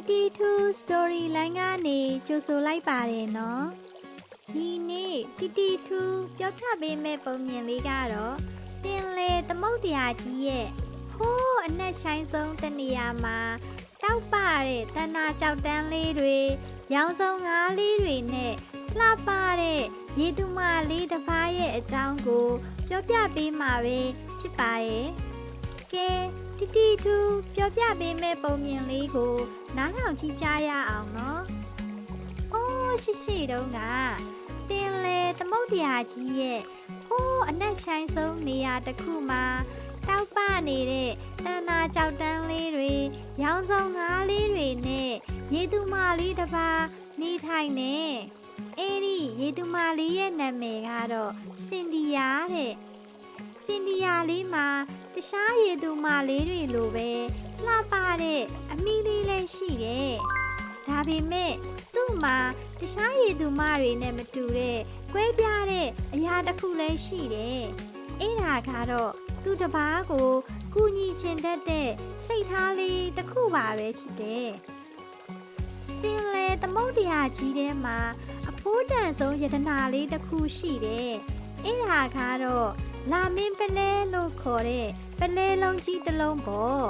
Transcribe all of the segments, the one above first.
TT2 story line ကနေကြိုဆိုလိုက်ပါတယ်နော်ဒီနေ့ TT2 ပြောပြပေးမယ့်ပုံမြင်လေးကတော့ပင်လေသမုတ်တရားကြီးရဲ့ဟိုးအနက်ဆိုင်ဆုံးတနေရာမှာတောက်ပတဲ့တဏ္ဍာကြောက်တန်းလေးတွေရောင်စုံငါးလေးတွေနဲ့လှပတဲ့ရေတူမလေးတစ်ပါးရဲ့အကြောင်းကို ပြောပြပေးမှာပဲဖြစ်ပါရဲ့ကဲ တီတီတူပြောပြပေးမဲ့ပုံမြင်လေးကိုနားထောင်ကြည့်ကြရအောင်နော်။အိုးရှိရှိတုန်းကပင်လေသမုတ်တရားကြီးရဲ့ဟိုးအနက်ဆိုင်ဆုံးနေရာတစ်ခုမှာတောက်ပနေတဲ့တဏ္ဍာကြောက်တန်းလေးတွေရောင်စုံငါးလေးတွေနဲ့ရေသူမလေးတစ်ပါးနေထိုင်နေအဲ့ဒီရေသူမလေးရဲ့နာမည်ကတော့စင်ဒီယာတဲ့စင်ဒီယာလေးမှာ တခြားရေသူမလေးတွေလိုပဲလှပတဲ့အမီလေးလည်းရှိတယ်။ဒါပေမဲ့သူ့မှာတခြားရေသူမတွေနဲ့မတူတဲ့ကွဲပြားတဲ့အရာတစ်ခုလည်းရှိတယ်။အဲ့ဒါကတော့သူ့တပားကိုကူညီချင်တတ်တဲ့စိတ်ထားလေးတစ်ခုပါပဲဖြစ်တယ်။ပင်လေသမုတ်တရားကြီးထဲမှာအဖိုးတန်ဆုံးယတနာလေးတစ်ခုရှိတယ်။အဲ့ဒါကတော့ လာမင်းပလဲလို့ခေါ်တဲ့ပလဲလုံးကြီးတစ်လုံးပေါ့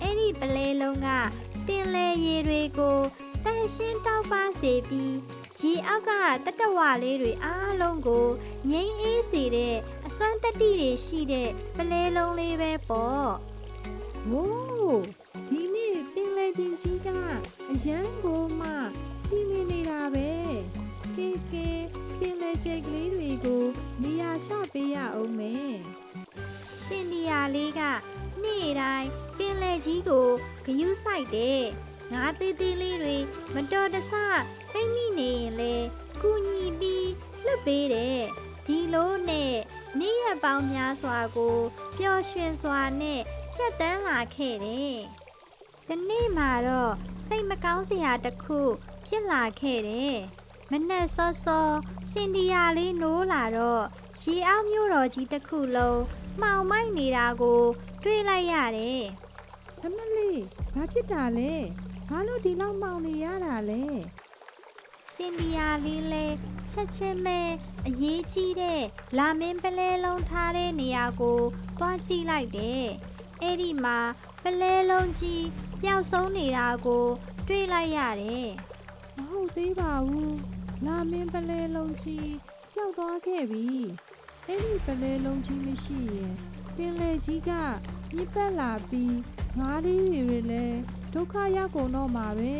အဲ့ဒီပလဲလုံးကပင်လေရေတွေကိုတန်ရှင်းတောက်ပါစေပြီးရေအောက်ကတတဝလေးတွေအားလုံးကိုငိမ့်အေးစေတဲ့အစွမ်းတတိတွေရှိတဲ့ပလဲလုံးလေးပဲပေါ့ဝိုးဒီနေ့ပင်လေချင်းကြီးကအရန်ကိုမှစီနေနေတာပဲ ကဲကဲပင်လေချိတ်ကလေးတွေကိုနေရာချပေးရအောင်မယ်စင်ဒီယာလေးကနေ့တိုင်းပင်လေကြီးကိုဂယုစိုက်တယ်ငါးသေးသေးလေးတွေမတော်တဆပိတ်မိနေရင်လေကူညီပြီးလွတ်ပေးတယ်ဒီလိုနဲ့နေ့ရက်ပေါင်းများစွာကိုပျော်ရွှင်စွာနဲ့ဖြတ်တန်းလာခဲ့တယ်ဒီနေ့မှာတော့စိတ်မကောင်းစရာတစ်ခုဖြစ်လာခဲ့တယ် မနဲ့စောစောစင်ဒီယာလေးနိုးလာတော့ရေအောက်မြို့တော်ကြီးတစ်ခုလုံးမှောင်မိုက်နေတာကို တွေ့လိုက်ရတယ်အမလေးဘာဖြစ်တာလဲဘာလို့ဒီလောက်မောင်နေရတာလဲစင်ဒီယာလေးလဲချက်ချင်းပဲအရေးကြီးတဲ့လာမင်းပလဲလုံးထားတဲ့နေရာကိုသွားကြည့်လိုက်တယ်။အဲ့ဒီမှာပလဲလုံးကြီးပျောက်ဆုံးနေတာကို တွေ့လိုက်ရတယ်မဟုတ်သေးပါဘူး လာမင်းပလဲလုံးကြီးပျောက်သွားခဲ့ပြီအဲ့ဒီပလဲလုံးကြီးမရှိရင်ပင်လေကြီးကညစ်ပတ်လာပြီးငါးလေးတွေလည်းဒုက္ခရောက်ကုန်တော့မှာပဲ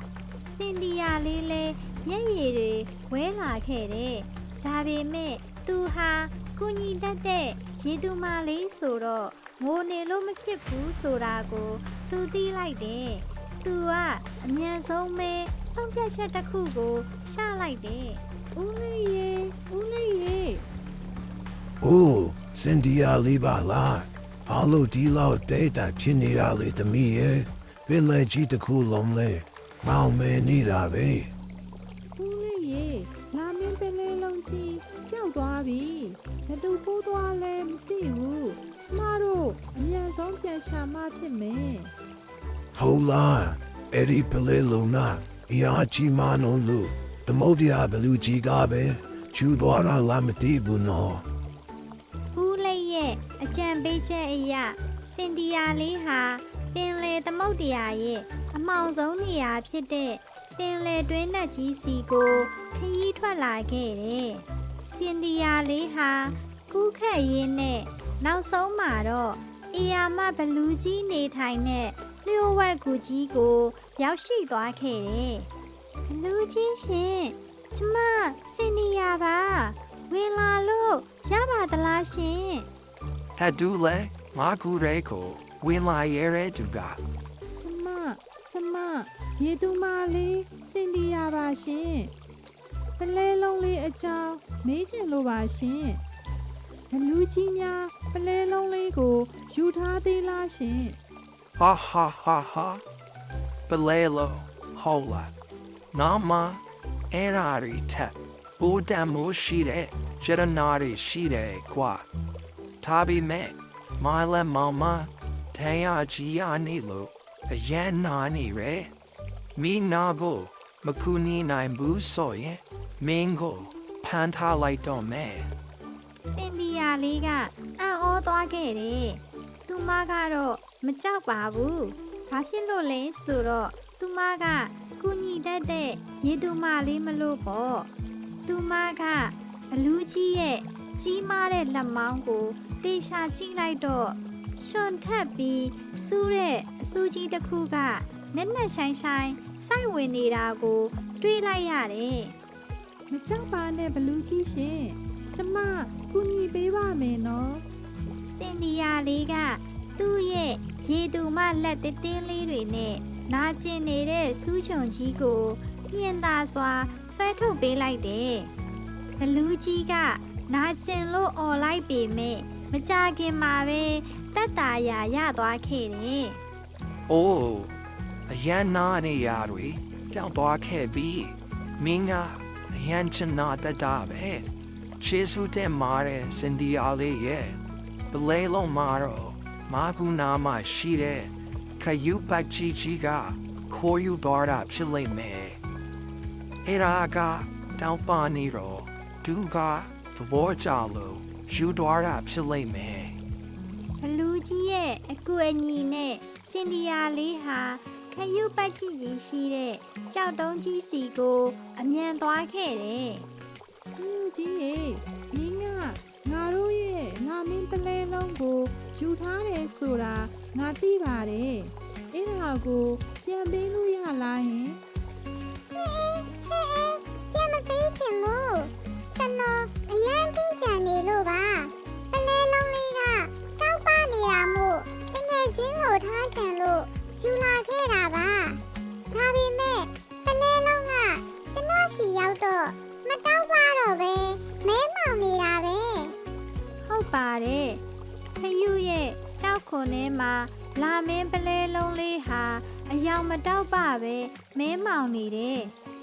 ။စင်ဒီယာလေးလဲမျက်ရည်တွေဝဲလာခဲ့တယ်။ဒါပေမဲ့သူဟာကုညီတတ်တဲ့ရေသူမလေးဆိုတော့ငိုနေလို့မဖြစ်ဘူးဆိုတာကို သူသိလိုက်တယ်။သူကအမြန်ဆုံးပဲ ဆုံးဖြတ်ချက်တစ်ခုကိုရှလိုက်တယ်ဦးလေးရေဦးလေးရေ။အိုးစင်ဒီယာလေးပါလား။ဘာလို့ဒီလောက်ဒေတာဖြစ်နေရလေသမီးရဲ့ပင်လေကြီးတစ်ခုလုံးလေမောင်မဲနေတာပဲဦးလေးရေလာမင်းပလဲလုံးကြီးပျောက်သွားပြီဘယ်သူပိုးသွားလဲမသိဘူးကျမတို့အမြန်ဆုံးပြန်ရှာမှဖြစ်မယ်။ဟုတ်လားအဲ့ဒီပလေလုံးနာ အရာကြီးမနုံလို့သမုတ်တရားဘလူကြီးကပဲချူသွားတာလားမသိဘူးနော်။ဦးလေးရဲ့အကြံပေးချက်အရစင်ဒီယာလေးဟာပင်လေသမုတ်တရားရဲ့အမောင်ဆုံးနေရာဖြစ်တဲ့ပင်လေတွင်းနက်ကြီးစီကိုခရီးထွက်လာခဲ့တယ်။စင်ဒီယာလေးဟာကူးခတ်ရင်းနဲ့နောက်ဆုံးမှာတော့အီယာမဘလူးကြီးနေထိုင်တဲ့လျှို့ဝှက်ကူကြီးကို ရောက်ရှိသွားခဲ့တယ်။ဘလူးကြီးရှင်ကျမစင်နီယာပါဝင်လာလို့ရပါသလားရှင်ဟတ်ဒူလေငါကူရဲကိုဝင်လာရဲတဲ့သူကကျမကျမရေသူမလေးစင်ဒီယာပါရှင်ပလဲလုံးလေးအကြောင်းမေးချင်လို့ပါရှင်ဘလူးကြီးများပလဲလုံးလေးကိုယူထားသေးလားရှင်ဟာဟာဟာဟာ ပလဲလိုဟောလာနာမအဲ့ရာရီတက်ဘူတမ်မိုးရှိတဲ့ဂျရနာရီရှိတယ်ကွာဒါပေမဲ့မိုင်လမောင်မတန်ရကြီးရနေလို့အရန်နာနေရဲမိနာကိုမကူညီနိုင်ဘူးဆိုရင်မင်းကိုဖမ်းထားလိုက်တော့မယ်စင်ဒီယာလေးကအံ့ဩသွားခဲ့တယ်။သူမကတော့မကြောက်ပါဘူး။ ဘာဖြစ်လို့လဲဆိုတော့သူမကကုညီတတ်တဲ့ရေသူမလေးမလို့ပေါ့။သူမကအလူးကြီးရဲ့ကြီးမားတဲ့လက်မောင်းကိုတေချာကြည့်လိုက်တော့ရှွန်ထက်ပြီးစူးတဲ့အစူးကြီးတစ်ခုကနက်နက်ဆိုင်ဆိုင်စိုက်ဝင်နေတာကို တွေးလိုက်ရတယ်။မကြောက်ပါနဲ့ဘလူးကြီးရှင်ကျမကူညီပေးပါမယ်နော်စင်ဒီယာလေးက သူ့ရဲ့ရေသူမလက်တင်းတင်းလေးတွေနဲ့နာကျင်နေတဲ့စူးချွန်ကြီးကိုညင်သာစွာဆွဲထုတ်ပေးလိုက်တယ်။ဘလူးကြီးကနာကျင်လို့អော်လိုက်ပေမဲ့မကြခင်မှာပဲတက်တာရာရသွားခဲ့တယ်။အိုးအရန်နာနေရတွေပြောင်းသွားခဲ့ပြီ။မင်းကအရန်ချင်နာတတ်တာပဲ။ချေဆူတဲ့မာတဲ့စင်ဒီယာလေးရဲ့ပလဲလုံးမာတော့ မာကူနာမရှိတဲ့ခယူပတ်ချီချီကခိုးယူတော့တာဖြစ်လိမ့်မယ်။အဲ့ဒါကတောင်းပန်နေတော့သူကသဘောကျလို့ယူတော့တာဖြစ်လိမ့်မယ်။ဘလူးကြီးရဲ့အကူအညီနဲ့စင်ဒီယာလေးဟာခရုပတ်ကြည့်ကြီးရှိတဲ့ကြောက်တုံးကြီးစီကိုအမြန်သွားခဲ့တယ်။လူကြီးရေမင်းကငါတို့ရဲ့ငါမင်းပလဲလုံးကို ယူထားတယ်ဆိုတာငါသိပါတယ်အဲ့ဒါကိုပြန်ပေးလို့ရလားယင်ဟဲ့ဟဲ့ပြန်မပေးချင်ဘူးကျွန်တော်အရန်ပြီးချင်နေလို့ပါပလဲလုံးလေးကတောက်ပနေတာမို့တကယ်ချင်းကိုထားချင်လို့ယူလာခဲ့တာပါဒါပေမဲ့ပလဲလုံးကကျွန်တော်ရှိရောက်တော့မတောက်ပါတော့ပဲမဲမောင်နေတာပဲဟုတ်ပါတယ် ခရုရဲ့ကြောက်ခွန်ထဲမှာလာမင်းပလဲလုံးလေးဟာအယောင်မတောက်ပါပဲမဲမောင်နေတယ်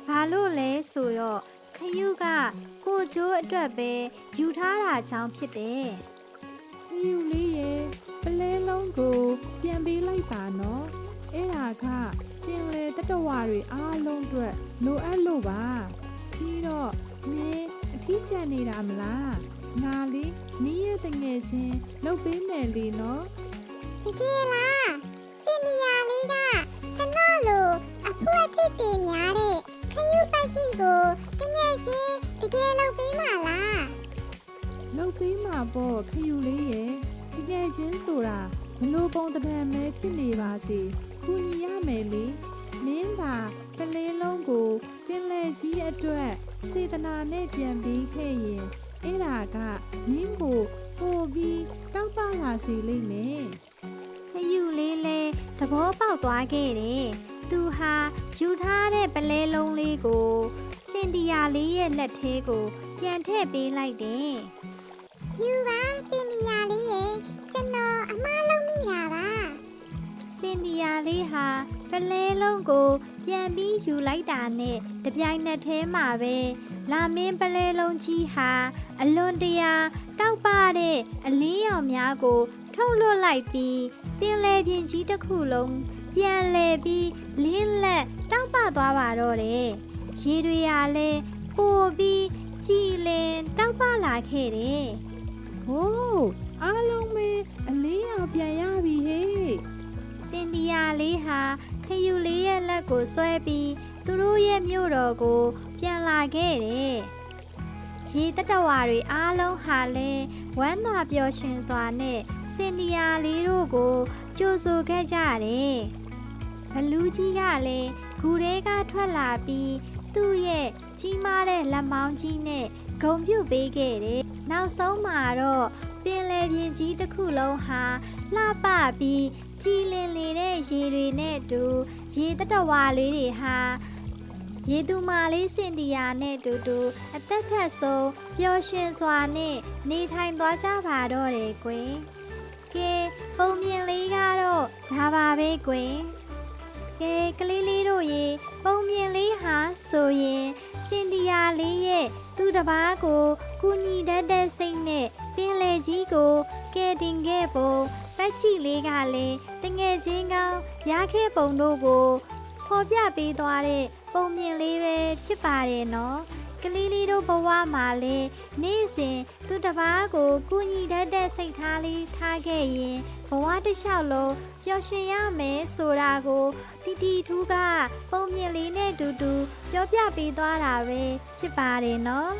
ဘာလို့လဲဆိုတော့ခရုကကိုကျိုးအတွက်ပဲယူထားတာကြောင့်ဖြစ်တယ်ခယူလေးရေပလဲလုံးကိုပြန်ပေးလိုက်ပါနော်အဲ့ဒါကကျင်လေတတဝါတွေအားလုံးအတွက်လိုအပ်လို့ပါပြီးတော့မင်းအထီးကျန်နေတာမလားငါလေး မင်းရဲ့တငယ်ချင်းလုပ်ပေးမယ်လေနော်တကယ်လားစင်နီယာလေးကကျွန်တော်လိုအဖွက်တစ်တင်များတဲ့ခယူပိုက်စီကိုတကယ်ချင်းတကယ်လုပ်ပေးမှာလားလုတ်ပေးမှာပေါ့ခယူလေးရဲ့တကယ်ချင်းဆိုတာဘလို့ပုံတပံမဲဖြစ်နေပါစေခုညီရမယ်လေမင်းသာကလေးလုံးကိုပင်လယ်ကြီးအတွက်စေတနာနဲ့ပြန်ပြီးခဲ့ရင် အဲ့ဒါကမင်းကိုပို့ပြီးတောက်ပလာစေလိမ့်မယ်ခရုလေးလဲသဘောပေါက်သွားခဲ့တယ်သူဟာယူထားတဲ့ပလဲလုံးလေးကိုစင်ဒီယာလေးရဲ့လက်ထဲကိုပြန်ထည့်ပေးလိုက်တယ်ယူပါစင်နီယာလေးရဲ့ကျွန်တော်အမားလုံးမိတာပါစင်ဒီယာလေးဟာပလဲလုံးကိုပြန်ပြီးယူလိုက်တာနဲ့တပြိုင်နက်တည်းမှာပဲ လာမင်းပလဲလုံးကြီးဟာအလွန်တရာတောက်ပတဲ့အလင်းရောင်များကို ထုတ်လွှတ်လိုက်ပြီးပင်လယ်ပြင်ကြီးတစ်ခုလုံးပြန်လဲပြီးလင်းလက်တောက်ပသွားပါတော့တယ်ရေတွေဟာလည်းပိုပြီးကြည်လင်တောက်ပလာခဲ့တယ်ဟိုးအားလုံးပဲအလေးအောင်ပြန်ရပြီဟေးစင်ဒီယာလေးဟာခယူလေးရဲ့လက်ကိုဆွဲပြီး သူတို့ရဲ့မြို့တော်ကို ပြန်လာခဲ့တယ်။ရေတတဝါတွေအားလုံးဟာလည်းဝမ်းသာပျော်ရွှင်စွာနဲ့စင်ဒီယာလေးတို့ကိုကြိုဆိုခဲ့ကြတယ်။ဘလူးကြီးကလည်းဂူထဲကထွက်လာပြီးသူ့ရဲ့ကြီးမားတဲ့လက်မောင်းကြီးနဲ့ဂုံပြုတ်ပေးခဲ့တယ်။နောက်ဆုံးမှာတော့ပင်လယ်ပြင်ကြီးတစ်ခုလုံးဟာလှပပြီး ကြည်လင်နေတဲ့ရေတွေနဲ့အတူရေတတဝါလေးတွေဟာရေသူမာလေးစင်တီယာနဲ့အတူတူအသက်ထက်ဆုံးပျော်ရွှင်စွာနဲ့နေထိုင်သွားကြပါတော့တယ်ကွယ်။ကဲပုံမြင်လေးကတော့ဒါပါပဲကွယ်။ကဲကလေးလေးတို့ရေပုံမြင်လေးဟာဆိုရင်စင်တီယာလေးရဲ့သူ့တပားကိုကူညီတတ်တဲ့စိတ်နဲ့ပင်လေကြီးကိုကဲတင်ခဲ့ဖို့ပ တ်ကြည့်လေးကလည်းတငယ်ချင်းကောင်းရခဲ့ပုံတို့ကိုဖော်ပြပေးသွားတဲ့ပုံမြင်လေးပဲဖြစ်ပါတယ်နော်ကလေးလေးတို့ဘဝမှာလဲနေ့စဉ်သူတစ်ပါးကိုကူညီတတ်တဲ့စိတ်ထားလေးထားခဲ့ရင်ဘဝတစ်လျှောက်လုံးပျော်ရွှင်ရမယ်ဆိုတာကိုတီတီထူးကပုံမြင်လေးနဲ့အတူတူပြောပြပေးသွားတာပဲဖြစ်ပါတယ်နော်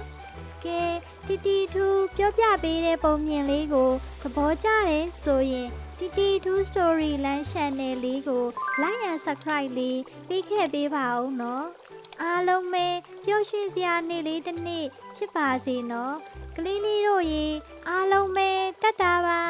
ကဲတီတီထူးပြောပြပေးတဲ့ပုံမြင်လေးကိုသဘောကျတယ်ဆိုရင်တီတီ2 story land channel လေးကို like and subscribe လေးပေးခဲ့ပေးပါဦးနော်အားလုံးပဲပျော်ရွှင်စရာနေ့လေးတစ်နေ့ဖြစ်ပါစေနော်ကလေးလေးတို့ရေအားလုံးပဲတတ်တာပါ